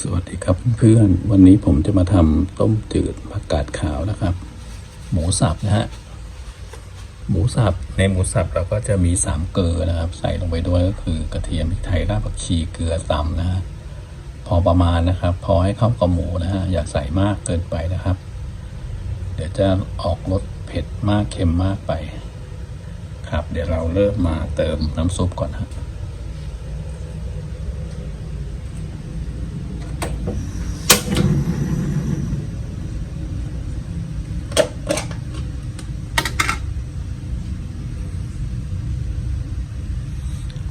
สวัสดีครับเพื่อนวันนี้ผมจะมาทำต้มจืดผักกาดขาวนะครับ หมูสับนะฮะหมูสับในหมูสับเราก็จะมีสามเกลือนะครับ ใส่ลงไปด้วยก็คือกระเทียมพริกไทยรากผักชีเกลือตำนะฮะพอประมาณนะครับ พอให้เข้ากับหมูนะฮะอย่าใส่มากเกินไปนะครับ เดี๋ยวจะออกรสเผ็ดมากเค็มมากไป ครับ เดี๋ยวเราเริ่มมาเติมน้ำซุปก่อนครับ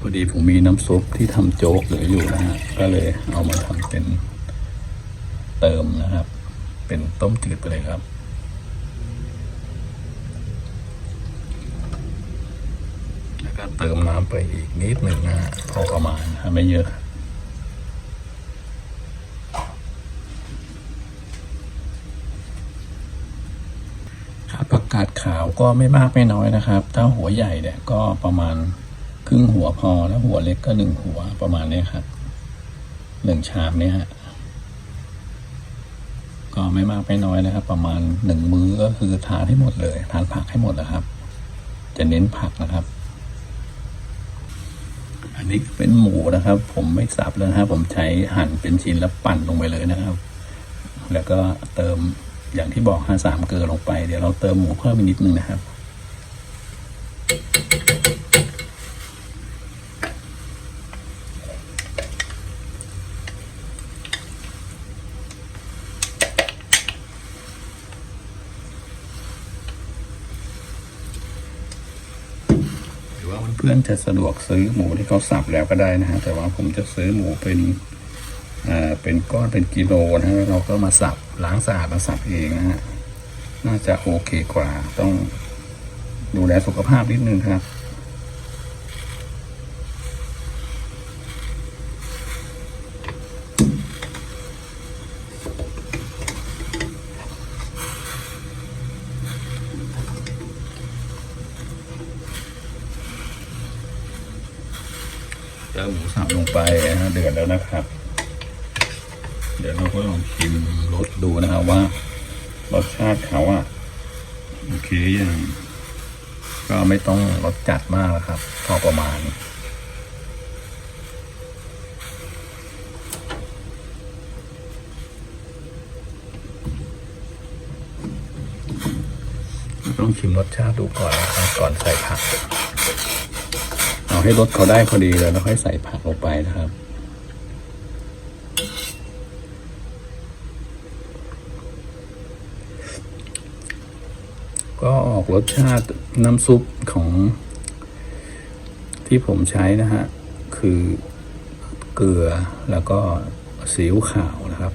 พอดีผมมีน้ำซุปที่ทำโจ๊กเหลืออยู่นะฮะก็เลยเอามาทำเป็นเติมนะครับ เป็นต้มจืดไปเลยครับแล้วก็เติมน้ำไปอีกนิดหนึ่งนะฮะพอประมาณนะไม่เยอะครับผักกาดขาวก็ไม่มากไม่น้อยนะครับ ถ้าหัวใหญ่เนี่ยก็ประมาณ ครึ่งหัวพอแล้วหัวเล็กก็หนึ่งหัวประมาณนี้ครับหนึ่งชามเนี่ยฮะก็ไม่มากไม่น้อยนะครับ ประมาณหนึ่งมื้อก็คือทานให้หมดเลยทานผักให้หมดนะครับ จะเน้นผักนะครับ อันนี้เป็นหมูนะครับ ผมไม่สับแล้วนะครับผมใช้หั่นเป็นชิ้นแล้วปั่นลงไปเลยนะครับ แล้วก็เติมอย่างที่บอกห้าสามเกลือลงไป เดี๋ยวเราเติมหมูเพิ่มอีกนิดนึงนะครับ เพื่อนจะสะดวกซื้อหมูที่เขาสับแล้วก็ได้นะฮะแต่ว่าผมจะซื้อหมูเป็นอ่าเป็นก้อนเป็นกิโลนะฮะแล้วเราก็มาสับล้างสะอาดมาสับเองนะฮะน่าจะโอเคกว่าต้องดูแลสุขภาพนิดนึงครับ เติมหมูสับลงไปนะฮะเดือดแล้วนะครับ เดี๋ยวเราก็ลองชิมรสดูนะครับว่ารสชาติเขาอะโอเคยังก็ไม่ต้องรสจัดมากนะครับ พอประมาณต้องชิมรสชาติดูก่อนนะครับก่อนใส่ผัก ให้รสเขาได้พอดีเลยแล้วค่อยใส่ผักลงไปนะครับ ก็ออกรสชาติน้ำซุปของ ที่ผมใช้นะฮะ คือเกลือแล้วก็ซีอิ๊วขาวนะครับ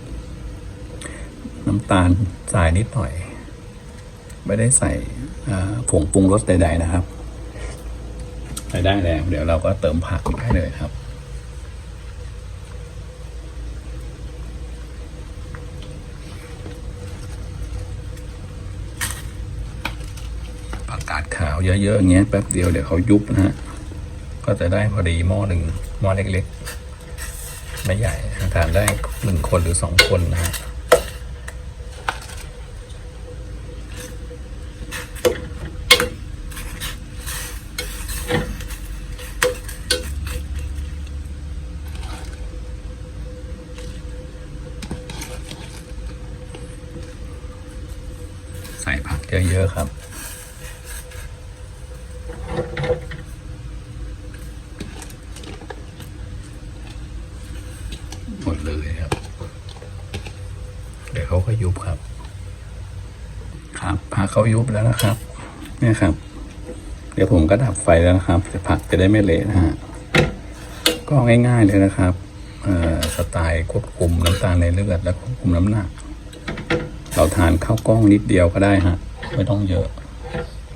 น้ำตาลทรายนิดหน่อย ไม่ได้ใส่ผงปรุงรสใด ๆ นะครับ ใช้ได้แล้วเดี๋ยวเราก็เติมผักได้เลยครับ ผักกาดขาวเยอะๆอย่างเงี้ยแป๊บเดียวเดี๋ยวเขายุบนะฮะ ก็จะได้พอดีหม้อหนึ่งหม้อเล็กๆ ไม่ใหญ่ทานได้หนึ่งคนหรือสองคนนะฮะ ส่ผักเยอะๆครับ หมดเลยครับ เดี๋ยวเขาก็ยุบครับ ครับผักเขายุบแล้วนะครับเนี่ยครับ เดี๋ยวผมก็ดับไฟแล้วนะครับแต่ผักจะได้ไม่เละนะฮะก็ง่ายๆเลยนะครับสไตล์ควบคุมน้ำตาลในเลือดและควบคุมน้ำหนัก เราทานข้าวกล้องนิดเดียวก็ได้ฮะไม่ต้องเยอะ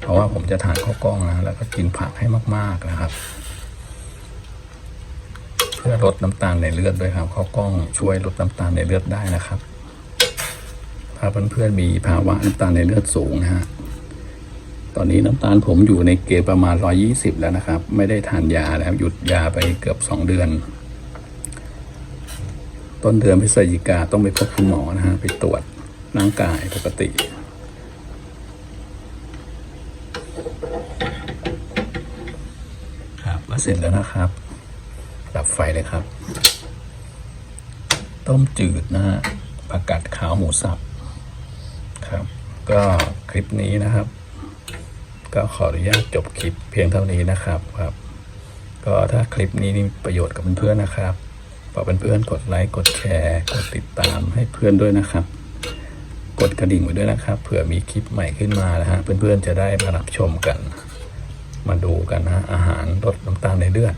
เพราะว่าผมจะทานข้าวกล้องนะแล้วก็กินผักให้มากๆนะครับ เพื่อลดน้ำตาลในเลือดด้วยครับข้าวกล้องช่วยลดน้ำตาลในเลือดได้นะครับ ถ้าเพื่อนๆมีภาวะน้ำตาลในเลือดสูงนะฮะตอนนี้น้ำตาลผมอยู่ในเกณฑ์ประมาณ 120 แล้วนะครับ ไม่ได้ทานยาแล้วหยุดยาไปเกือบ 2 เดือน ต้นเดือนพฤศจิกาต้องไปพบคุณหมอนะฮะไปตรวจ ร่างกายปกติ ครับก็เสร็จแล้วนะครับ ดับไฟเลยครับ ต้มจืดนะฮะผักกาดขาวหมูสับครับ ก็คลิปนี้นะครับ ก็ขออนุญาตจบคลิปเพียงเท่านี้นะครับครับ ก็ถ้าคลิปนี้มีประโยชน์กับเพื่อนๆนะครับฝากเพื่อนๆกดไลค์ กดแชร์ กดติดตามให้เพื่อนด้วยนะครับ กดกระดิ่งไว้ด้วยนะครับ เผื่อมีคลิปใหม่ขึ้นมานะฮะเพื่อนๆจะได้มารับชมกัน มาดูกันนะอาหารลดน้ำตาลในเลือด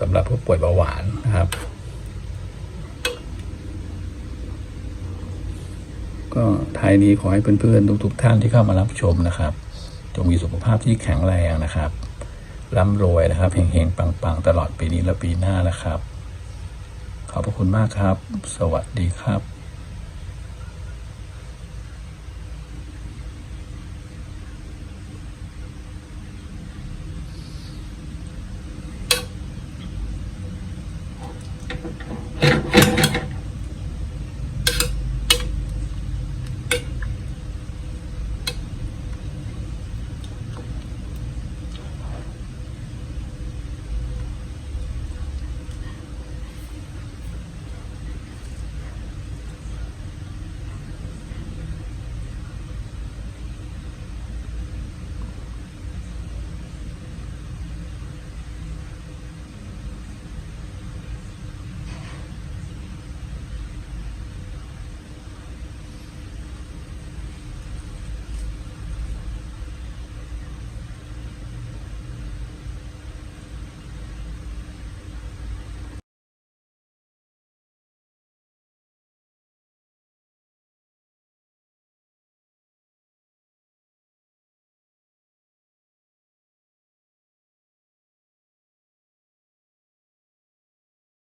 สำหรับผู้ป่วยเบาหวานนะครับ ก็ท้ายนี้ขอให้เพื่อนๆทุกๆท่านที่เข้ามารับชมนะครับ จงมีสุขภาพที่แข็งแรงนะครับร่ำรวยนะครับเฮงๆปังๆ ตลอดปีนี้และปีหน้านะครับ ขอบพระคุณมากครับ สวัสดีครับ